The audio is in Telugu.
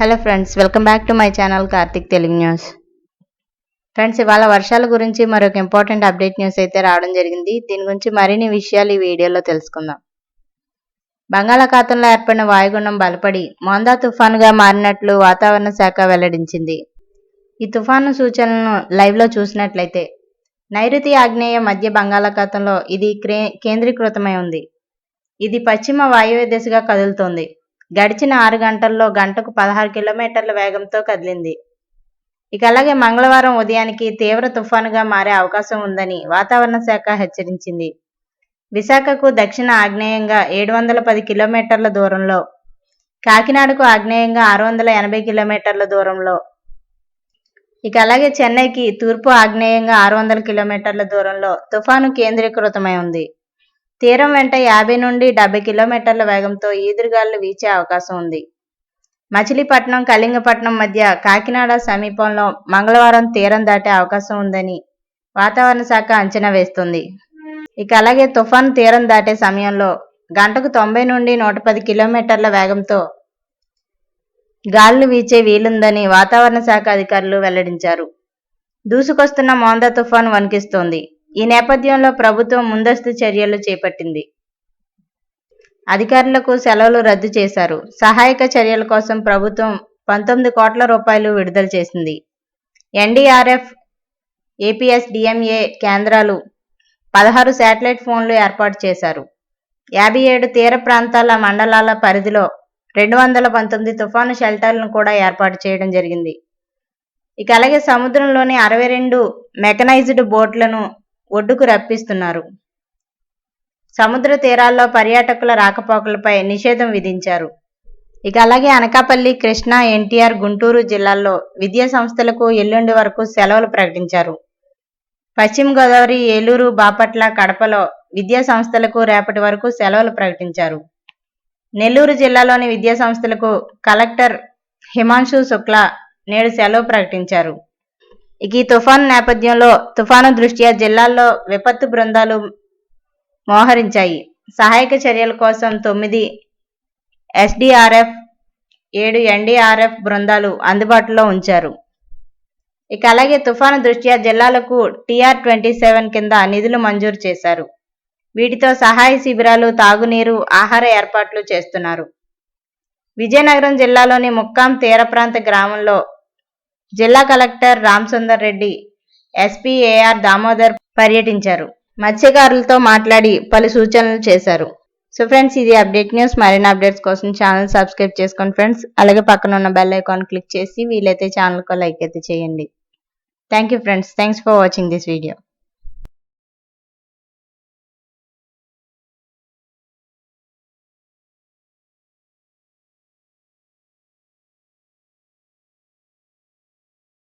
Hello friends welcome back to my channel Karthik Telugu news friends ఇవాళ వర్షాల గురించి మరొక ఇంపార్టెంట్ అప్డేట్ న్యూస్ అయితే రావడం జరిగింది. దీని గురించి మరిన్ని విషయాలు ఈ వీడియోలో తెలుసుకుందాం. బంగాళాఖాతంలో ఏర్పడిన వాయుగుండం బలపడి మోందా తుఫానుగా మారినట్లు వాతావరణ శాఖ వెల్లడించింది. ఈ తుఫాను సూచనలను లైవ్లో చూసినట్లయితే నైరుతి ఆగ్నేయ మధ్య బంగాళాఖాతంలో ఇది కేంద్రీకృతమై ఉంది. ఇది పశ్చిమ వాయువ్య దిశగా కదులుతోంది. గడిచిన ఆరు గంటల్లో గంటకు పదహారు కిలోమీటర్ల వేగంతో కదిలింది. ఇక అలాగే మంగళవారం ఉదయానికి తీవ్ర తుఫానుగా మారే అవకాశం ఉందని వాతావరణ శాఖ హెచ్చరించింది. విశాఖకు దక్షిణ ఆగ్నేయంగా ఏడు వందల పది కిలోమీటర్ల దూరంలో కాకినాడకు ఆగ్నేయంగా ఆరు వందల ఎనభై కిలోమీటర్ల దూరంలో ఇక అలాగే చెన్నైకి తూర్పు ఆగ్నేయంగా ఆరు వందల కిలోమీటర్ల దూరంలో తుఫాను కేంద్రీకృతమై ఉంది. తీరం వెంట యాభై నుండి డెబ్బై కిలోమీటర్ల వేగంతో ఈదురుగాలు వీచే అవకాశం ఉంది. మచిలీపట్నం కళింగపట్నం మధ్య కాకినాడ సమీపంలో మంగళవారం తీరం దాటే అవకాశం ఉందని వాతావరణ శాఖ అంచనా వేస్తుంది. ఇక అలాగే తుఫాను తీరం దాటే సమయంలో గంటకు తొంభై నుండి నూట పది కిలోమీటర్ల వేగంతో గాలులు వీచే వీలుందని వాతావరణ శాఖ అధికారులు వెల్లడించారు. దూసుకొస్తున్న మోందా తుఫాను వణికిస్తోంది. ఈ నేపథ్యంలో ప్రభుత్వం ముందస్తు చర్యలు చేపట్టింది. అధికారులకు సెలవులు రద్దు చేశారు. సహాయక చర్యల కోసం ప్రభుత్వం పంతొమ్మిది కోట్ల రూపాయలు విడుదల చేసింది. ఎన్డీఆర్ఎఫ్ ఏపీఎస్ డిఎంఏ కేంద్రాలు పదహారు శాటిలైట్ ఫోన్లు ఏర్పాటు చేశారు. యాభై ఏడు తీర ప్రాంతాల మండలాల పరిధిలో రెండు వందల పంతొమ్మిది తుఫాను షెల్టర్లను కూడా ఏర్పాటు చేయడం జరిగింది. ఇక అలాగే సముద్రంలోని అరవై రెండు మెకనైజ్డ్ బోట్లను ఒడ్డుకు రప్పిస్తున్నారు. సముద్ర తీరాల్లో పర్యాటకుల రాకపోకలపై నిషేధం విధించారు. ఇక అలాగే అనకాపల్లి కృష్ణా ఎన్టీఆర్ గుంటూరు జిల్లాల్లో విద్యా సంస్థలకు ఎల్లుండి వరకు సెలవులు ప్రకటించారు. పశ్చిమ గోదావరి ఏలూరు బాపట్ల కడపలో విద్యా సంస్థలకు రేపటి వరకు సెలవులు ప్రకటించారు. నెల్లూరు జిల్లాలోని విద్యా సంస్థలకు కలెక్టర్ హిమాంశు శుక్లా నేడు సెలవు ప్రకటించారు. ఇక ఈ తుఫాను నేపథ్యంలో తుఫాను దృష్ట్యా జిల్లాల్లో విపత్తు బృందాలు మోహరించాయి. సహాయక చర్యల కోసం తొమ్మిది ఎస్డిఆర్ఎఫ్ ఏడు ఎన్డీఆర్ఎఫ్ బృందాలు అందుబాటులో ఉంచారు. ఇక అలాగే తుఫాను దృష్ట్యా జిల్లాలకు టీఆర్ ట్వంటీ సెవెన్ కింద నిధులు మంజూరు చేశారు. వీటితో సహాయ శిబిరాలు తాగునీరు ఆహార ఏర్పాట్లు చేస్తున్నారు. విజయనగరం జిల్లాలోని ముక్కాం తీర ప్రాంత గ్రామంలో జిల్లా కలెక్టర్ రామసుందర్ రెడ్డి ఎస్పీఏఆర్ దామోదర్ పర్యటించారు. మత్స్యకారులతో మాట్లాడి పలు సూచనలు చేశారు. సో ఫ్రెండ్స్ ఇది అప్డేట్ న్యూస్. మరిన్ని అప్డేట్స్ కోసం ఛానల్ సబ్స్క్రైబ్ చేసుకోండి ఫ్రెండ్స్. అలాగే పక్కన ఉన్న బెల్ ఐకాన్ క్లిక్ చేసి వీలైతే ఛానల్కు లైక్ అయితే చేయండి. Thank you friends. Thanks for watching this video.